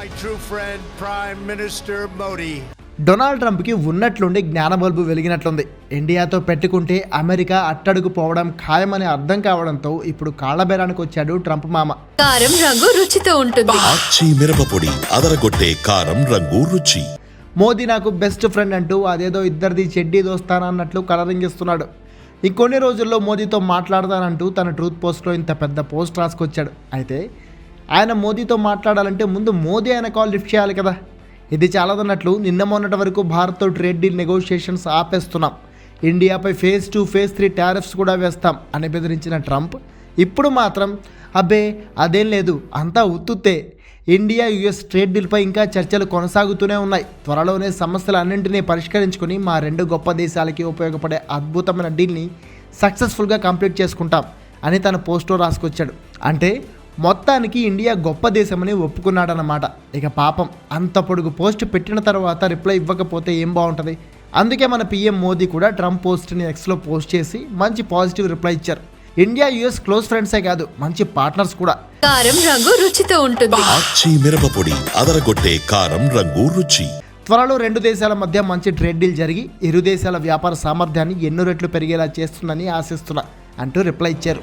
my true friend, Prime Minister Modi. Donald ట్రంప్కి ఉన్నట్లుండి జ్ఞానబల్బు వెలిగినట్లుంది. ఇండియాతో పెట్టుకుంటే America అట్టడుగు పోవడం ఖాయమని అర్థం కావడంతో ఇప్పుడు కాళ్ళబేరానికి వచ్చాడు ట్రంప్ మామ. కారం రంగు రుచితో ఉంటుంది. మిరపపొడి అదరగొట్టే కారం రంగు రుచి. మోదీ నాకు బెస్ట్ ఫ్రెండ్ అంటూ అదేదో ఇద్దరిది చెడ్డీ దోస్తానా అన్నట్లు కలరింగ్ ఇస్తున్నాడు. ఇంకొన్ని రోజుల్లో మోదీతో మాట్లాడతానంటూ తన ట్రూత్ పోస్ట్లో ఇంత పెద్ద పోస్ట్ రాసుకొచ్చాడు. అయితే ఆయన మోదీతో మాట్లాడాలంటే ముందు మోదీ ఆయన కాల్ లిఫ్ట్ చేయాలి కదా. ఇది చాలదన్నట్లు నిన్న మొన్నటి వరకు భారత్తో ట్రేడ్ డీల్ నెగోషియేషన్స్ ఆపేస్తున్నాం. ఇండియాపై phase two phase three tariffs కూడా వేస్తాం అని బెదిరించిన ట్రంప్. ఇప్పుడు మాత్రం అబ్బే అదేం లేదు అంతా ఉత్తుతే ఇండియా యుఎస్ ట్రేడ్ డీల్పై ఇంకా చర్చలు కొనసాగుతూనే ఉన్నాయి. త్వరలోనే సమస్యలన్నింటినీ పరిష్కరించుకొని మా రెండు గొప్ప దేశాలకి ఉపయోగపడే అద్భుతమైన డీల్ని సక్సెస్ఫుల్గా కంప్లీట్ చేసుకుంటాం అని తన పోస్ట్లో రాసుకొచ్చాడు. అంటే మొత్తానికి ఇండియా గొప్ప దేశమని ఒప్పుకున్నాడన్నమాట. ఇక పాపం అంత పొడుగు పోస్ట్ పెట్టిన తర్వాత రిప్లై ఇవ్వకపోతే ఏం బాగుంటుంది? అందుకే మన పిఎం మోదీ కూడా ట్రంప్ పోస్ట్ని ఎక్స్లో పోస్ట్ చేసి మంచి పాజిటివ్ రిప్లై ఇచ్చారు. ఇండియా యుఎస్ క్లోజ్ ఫ్రెండ్సే కాదు మంచి పార్ట్నర్స్ కూడా. కారం రంగు రుచితో ఉంటుంది. ఆచి మిరపపొడి అదరగొట్టే కారం రంగు రుచి. త్వరలో రెండు దేశాల మధ్య మంచి ట్రేడ్ డీల్ జరిగి ఇరు దేశాల వ్యాపార సామర్థ్యాన్ని ఎన్నో రెట్లు పెరిగేలా చేస్తుందని ఆశిస్తున్నా అంటూ రిప్లై ఇచ్చారు.